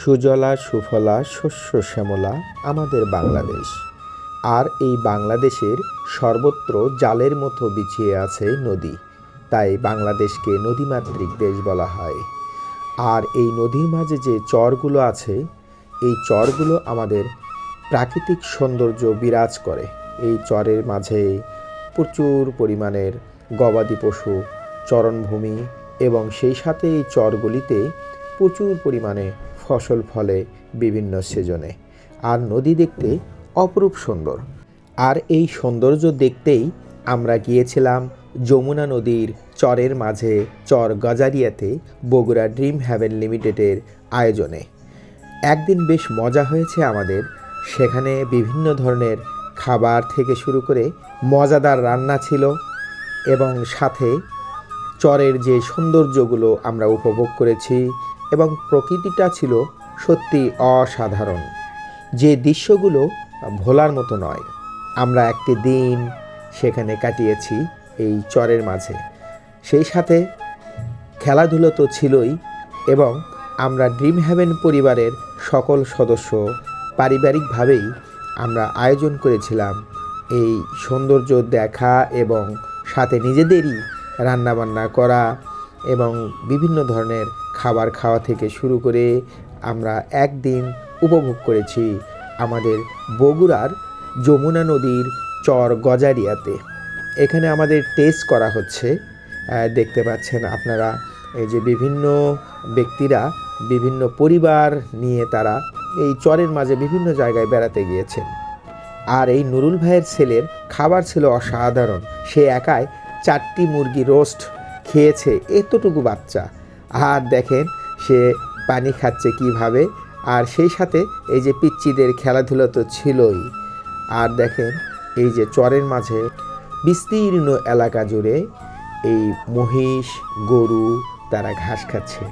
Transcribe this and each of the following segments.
সুজলা, সুফলা, শস্য শ্যামলা আমাদের বাংলাদেশ। আর এই বাংলাদেশের সর্বত্র জালের মতো বিছিয়ে আছে নদী। তাই বাংলাদেশকে নদীমাতৃক দেশ বলা হয়। আর এই নদীর মাঝে যে চরগুলো আছে, এই চরগুলো আমাদের প্রাকৃতিক সৌন্দর্য বিরাজ করে। এই চরের মাঝে প্রচুর পরিমাণের গবাদি পশু, চরণভূমি এবং সেই সাথে এই চরগুলিতে প্রচুর পরিমাণে ফসল ফলে বিভিন্ন সিজনে। আর নদী দেখতে অপরূপ সুন্দর। আর এই সৌন্দর্য দেখতেই আমরা গিয়েছিলাম যমুনা নদীর চরের মাঝে চর গজারিয়াতে বগুড়া ড্রিম হ্যাভেন লিমিটেডের আয়োজনে। একদিন বেশ মজা হয়েছে আমাদের। সেখানে বিভিন্ন ধরনের খাবার থেকে শুরু করে মজাদার রান্না ছিল এবং সাথে চরের যে সৌন্দর্যগুলো আমরা উপভোগ করেছি এবং প্রকৃতিটা ছিল সত্যি অসাধারণ। যে দৃশ্যগুলো ভোলার মতো নয়। আমরা একটি দিন সেখানে কাটিয়েছি এই চরের মাঝে। সেই সাথে খেলাধুলো তো ছিলই এবং আমরা ড্রিম হ্যাভেন পরিবারের সকল সদস্য পারিবারিকভাবেই আমরা আয়োজন করেছিলাম এই সৌন্দর্য দেখা এবং সাথে নিজেদেরই রান্নাবান্না করা এবং বিভিন্ন ধরনের খাবার খাওয়া থেকে শুরু করে আমরা একদিন উপভোগ করেছি আমাদের বগুড়ার যমুনা নদীর চর গজারিয়াতে। এখানে আমাদের টেস্ট করা হচ্ছে। দেখতে পাচ্ছেন আপনারা, এই যে বিভিন্ন ব্যক্তিরা, বিভিন্ন পরিবার নিয়ে তারা এই চরের মাঝে বিভিন্ন জায়গায় বেড়াতে গিয়েছেন। আর এই নুরুল ভাইয়ের ছেলের খাবার ছিল অসাধারণ। সে একাই চারটি মুরগি রোস্ট খেয়েছে, এতটুকু বাচ্চা। আর দেখেন সে পানি খাচ্ছে কীভাবে। আর সেই সাথে এই যে পিচ্চিদের খেলাধুলা তো ছিলই। আর দেখেন এই যে চরের মাঝে বিস্তীর্ণ এলাকা জুড়ে এই মহিষ, গরু তারা ঘাস খাচ্ছে।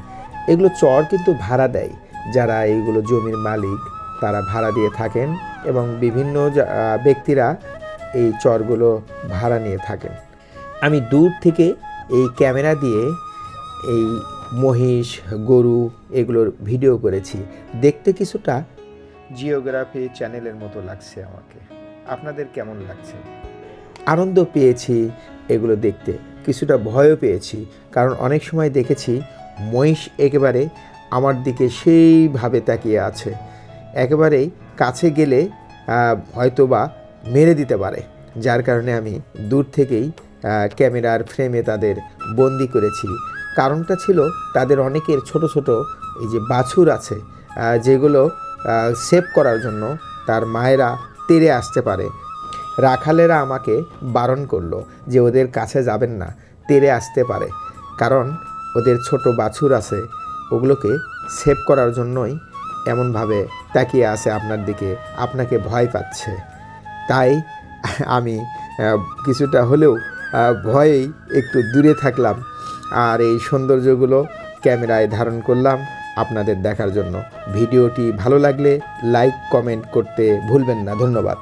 এগুলো চর কিন্তু ভাড়া দেয়। যারা এইগুলো জমির মালিক, তারা ভাড়া দিয়ে থাকেন এবং বিভিন্ন ব্যক্তিরা এই চরগুলো ভাড়া নিয়ে থাকেন। আমি দূর থেকে এই ক্যামেরা দিয়ে এই মহিষ গরু এগুলোর ভিডিও করেছি। দেখতে কিছুটা জিওগ্রাফি চ্যানেলের মতো লাগছে আমাকে। আপনাদের কেমন লাগছে? আনন্দ পেয়েছি এগুলো দেখতে। কিছুটা ভয়ও পেয়েছি কারণ অনেক সময় দেখেছি মহিষ একেবারে আমার দিকে সেইভাবে তাকিয়ে আছে। একেবারেই কাছে গেলে হয়তোবা মেরে দিতে পারে। যার কারণে আমি দূর থেকেই ক্যামেরার ফ্রেমে তাদের বন্দি করেছি। কারণটা ছিল তাদের অনেকের ছোট ছোট এই যে বাছুর আছে যেগুলো সেভ করার জন্য তার মায়েরা তেড়ে আসতে পারে। রাখালেরা আমাকে বারণ করল যে ওদের কাছে যাবেন না তেরে আসতে পারে। কারণ ওদের ছোট বাছুর আছে, ওগুলোকে সেভ করার জন্যই এমনভাবে তাকিয়ে আছে আপনার দিকে, আপনাকে ভয় পাচ্ছে। তাই আমি কিছুটা হলেও ভয়েই একটু দূরে থাকলাম। আর এই সৌন্দর্যগুলো ক্যামেরায় ধারণ করলাম আপনাদের দেখার জন্য। ভিডিওটি ভালো লাগলে লাইক, কমেন্ট করতে ভুলবেন না। ধন্যবাদ।